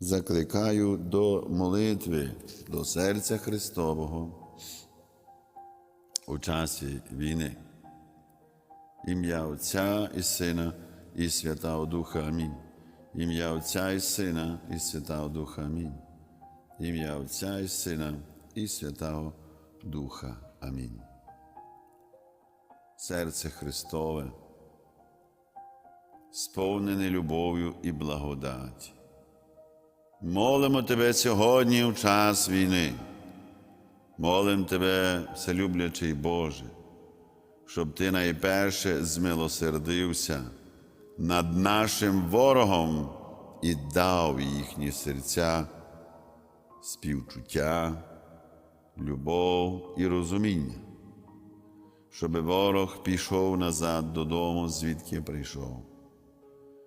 закликаю до молитви до серця Христового у часі війни. Ім'я Отця і Сина і Святого Духа Амінь. Ім'я Отця і Сина і Святого Духа Амінь. Ім'я Отця і Сина і Святого Духа. Амінь. Серце Христове, сповнене любов'ю і благодаті. Молимо Тебе сьогодні у час війни. Молим Тебе, вселюблячий Боже, щоб Ти найперше змилосердився над нашим ворогом і дав їхні серця співчуття, любов і розуміння, щоб ворог пішов назад додому, звідки прийшов,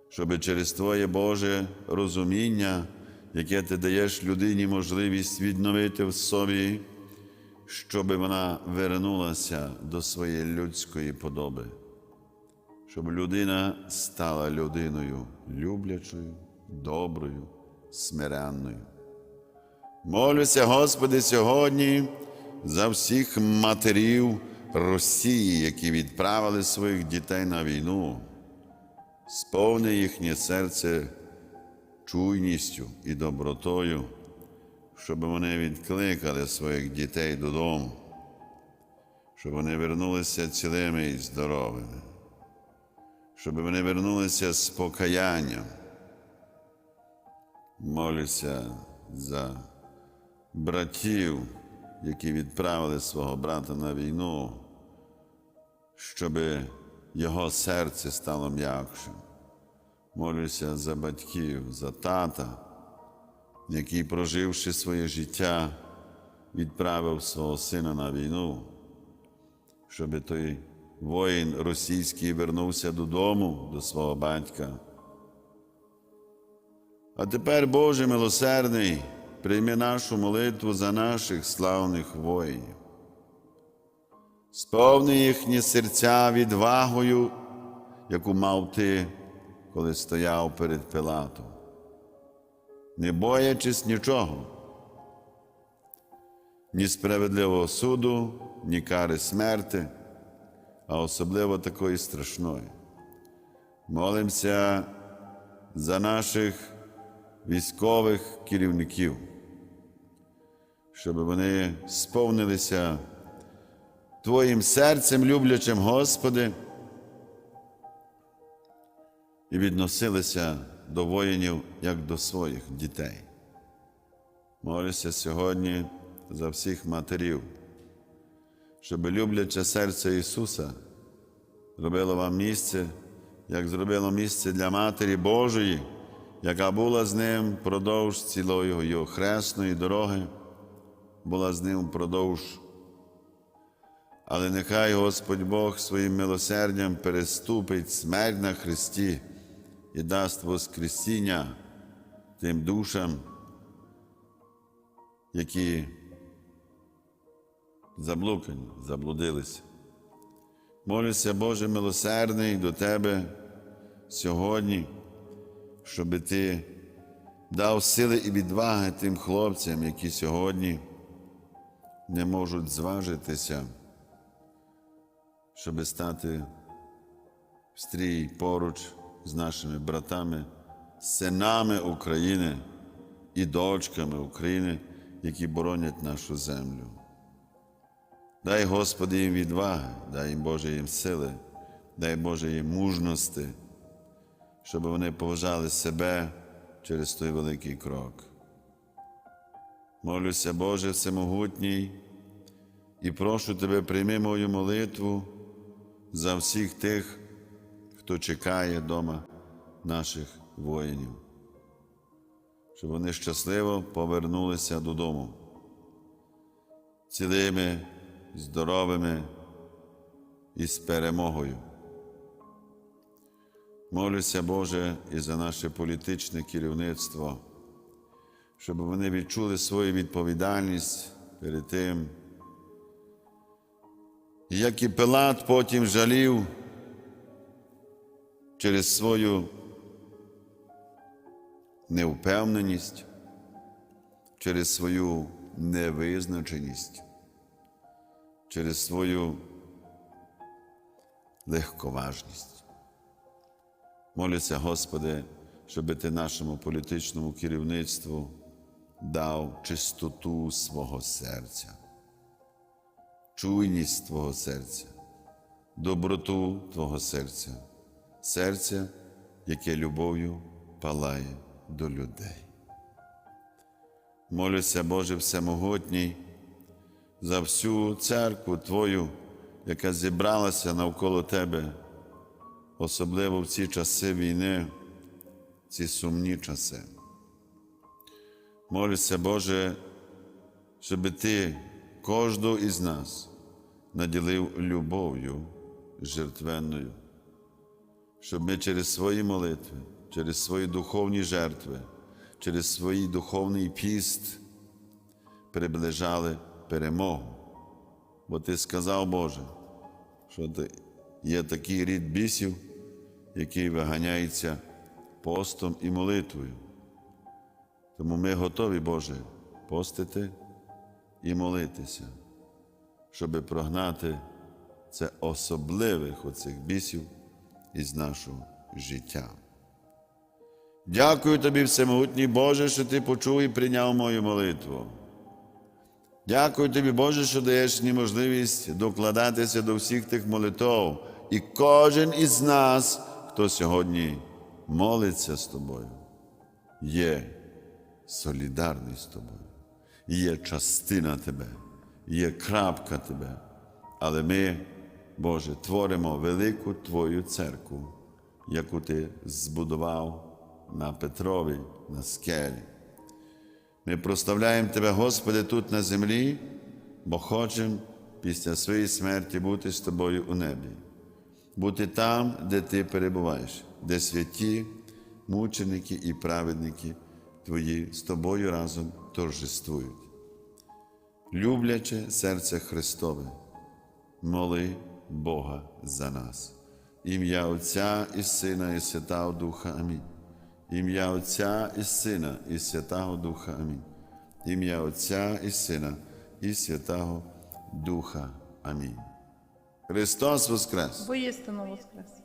щоб через Твоє Боже розуміння, яке ти даєш людині можливість відновити в собі, щоб вона вернулася до своєї людської подоби, щоб людина стала людиною люблячою, доброю, смиренною. Молюся, Господи, сьогодні за всіх матерів Росії, які відправили своїх дітей на війну, сповни їхнє серце чуйністю і добротою, щоб вони відкликали своїх дітей додому, щоб вони вернулися цілими і здоровими, щоб вони вернулися з покаянням. Молюся за братів, які відправили свого брата на війну, щоб його серце стало м'якшим. Молюся за батьків, за тата, який, проживши своє життя, відправив свого сина на війну, щоб той воїн російський вернувся додому до свого батька. А тепер, Боже милосердний, прийми нашу молитву за наших славних воїнів. Сповни їхні серця відвагою, яку мав ти, коли стояв перед Пилатом, не боячись нічого, ні справедливого суду, ні кари смерти, а особливо такої страшної. Молимося за наших військових керівників, щоб вони сповнилися Твоїм серцем, люблячим, Господи, і відносилися до воїнів як до своїх дітей. Молюся сьогодні за всіх матерів, щоб любляче серце Ісуса робило вам місце, як зробило місце для Матері Божої, яка була з ним впродовж цілої його хресної дороги, була з ним впродовж. Але нехай Господь Бог своїм милосердям переступить смерть на Христі і дасть Воскресіння тим душам, які заблукані, заблудилися. Молюся, Боже милосердний до Тебе сьогодні, щоб Ти дав сили і відваги тим хлопцям, які сьогодні не можуть зважитися, щоб стати в стрій поруч з нашими братами, синами України і дочками України, які боронять нашу землю. Дай Господи їм відваги, дай їм Боже їм сили, дай Боже їм мужності, щоб вони поважали себе через той великий крок. Молюся, Боже Всемогутній, і прошу Тебе, прийми мою молитву за всіх тих, хто чекає дома наших воїнів, щоб вони щасливо повернулися додому, цілими, здоровими і з перемогою. Молюся, Боже, і за наше політичне керівництво, щоб вони відчули свою відповідальність перед тим, як і Пилат потім жалів через свою невпевненість, через свою невизначеність, через свою легковажність. Молюся, Господи, щоб Ти нашому політичному керівництву дав чистоту свого серця, чуйність Твого серця, доброту Твого серця, серця, яке любов'ю палає до людей. Молюся, Боже Всемогутній, за всю церкву Твою, яка зібралася навколо Тебе, особливо в ці часи війни, ці сумні часи. Молюся, Боже, щоб Ти кожного із нас наділив любов'ю жертвенною, щоб ми через свої молитви, через свої духовні жертви, через свій духовний піст приближали перемогу. Бо Ти сказав, Боже, що є такий рід бісів, який виганяється постом і молитвою. Тому ми готові, Боже, постити і молитися, щоб прогнати це особливих оцих бісів із нашого життя. Дякую тобі, Всемогутній Боже, що ти почув і прийняв мою молитву. Дякую тобі, Боже, що даєш мені можливість докладатися до всіх тих молитв. І кожен із нас, хто сьогодні молиться з тобою, є солідарний з тобою, є частина тебе, є крапка тебе. Але ми, Боже, творимо велику Твою церкву, яку Ти збудував на Петрові, на скелі. Ми прославляємо Тебе, Господи, тут на землі, бо хочемо після своєї смерті бути з Тобою у небі, бути там, де Ти перебуваєш, де святі, мученики і праведники Твої з Тобою разом торжествують. Любляче серце Христове, моли Бога за нас. Ім'я Отця і Сина, і Святого Духа. Амінь. Ім'я Отця і Сина, і Святого Духа. Амінь. Ім'я Отця і Сина, і Святого Духа. Амінь. Христос Воскрес! Воістину воскрес.